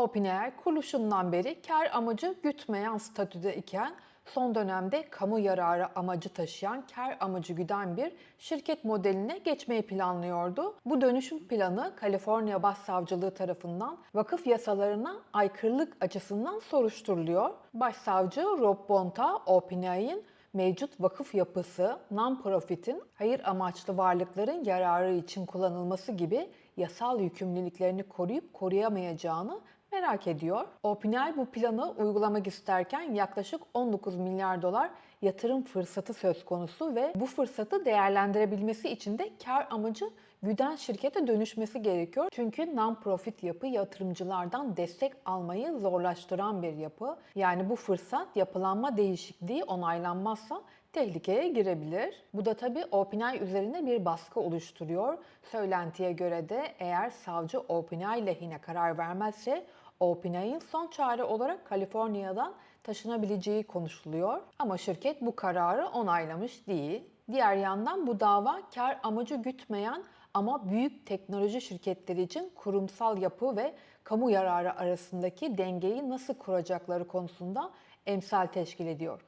OpenAI kuruluşundan beri kar amacı gütmeyen statüde iken son dönemde kamu yararı amacı taşıyan kar amacı güden bir şirket modeline geçmeyi planlıyordu. Bu dönüşüm planı Kaliforniya Başsavcılığı tarafından vakıf yasalarına aykırılık açısından soruşturuluyor. Başsavcı Rob Bonta, OpenAI'nin mevcut vakıf yapısı, non-profit'in hayır amaçlı varlıkların yararı için kullanılması gibi yasal yükümlülüklerini koruyup koruyamayacağını merak ediyor. OpenAI bu planı uygulamak isterken yaklaşık 19 milyar dolar yatırım fırsatı söz konusu ve bu fırsatı değerlendirebilmesi için de kar amacı güden şirkete dönüşmesi gerekiyor. Çünkü non-profit yapı yatırımcılardan destek almayı zorlaştıran bir yapı. Yani bu fırsat yapılanma değişikliği onaylanmazsa tehlikeye girebilir. Bu da tabii OpenAI üzerine bir baskı oluşturuyor. Söylentiye göre de eğer savcı OpenAI lehine karar vermezse OpenAI'nin son çare olarak Kaliforniya'dan taşınabileceği konuşuluyor. Ama şirket bu kararı onaylamış değil. Diğer yandan bu dava kar amacı gütmeyen ama büyük teknoloji şirketleri için kurumsal yapı ve kamu yararı arasındaki dengeyi nasıl kuracakları konusunda emsal teşkil ediyor.